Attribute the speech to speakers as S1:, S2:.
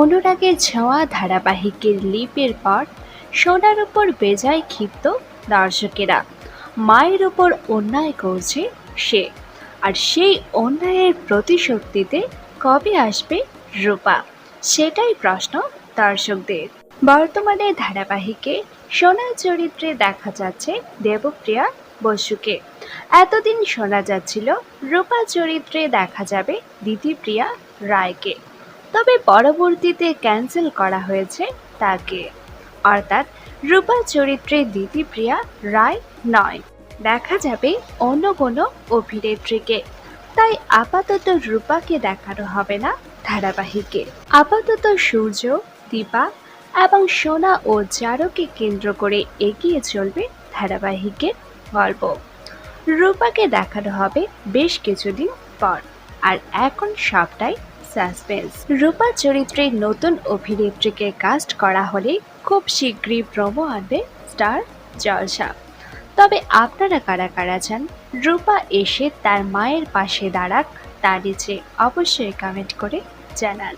S1: অনুরাগের ছোঁয়া ধারাবাহিকের লিপের পর সোনার উপর বেজায় ক্ষিপ্ত দর্শকেরা, মায়ের উপর অন্যায় করছে সে। আর সেই অন্যায়ের প্রতিশক্তিতে কবে আসবে রূপা? সেটাই প্রশ্ন দর্শকদের। বর্তমানে ধারাবাহিকে সোনার চরিত্রে দেখা যাচ্ছে দেবপ্রিয়া বসুকে। এতদিন শোনা যাচ্ছিল রূপা চরিত্রে দেখা যাবে দিতিপ্রিয়া রায়কে। তবে পরবর্তীতে ক্যান্সেল করা হয়েছে তাকে। অর্থাৎ রূপা চরিত্রে দিতিপ্রিয়া রায় নয়। দেখা যাবে অন্য কোনো অভিনেত্রীকে। তাই আপাতত রূপাকে দেখানো হবে না ধারাবাহিকে। আপাতত সূর্য, দীপা এবং সোনা ও চারুকে কেন্দ্র করে এগিয়ে চলবে ধারাবাহিকের গল্প। রূপাকে দেখানো হবে বেশ কিছুদিন পর। আর এখন সবটাই সাসপেন্স রূপা চরিত্রে নতুন অভিনেত্রীকে কাস্ট করা হলে খুব শীঘ্রই প্রমো আনবে স্টার জলসা। তবে আপনারা কারা কারা চান? রূপা এসে তার মায়ের পাশে দাঁড়াক তার নিচে অবশ্যই কমেন্ট করে জানান।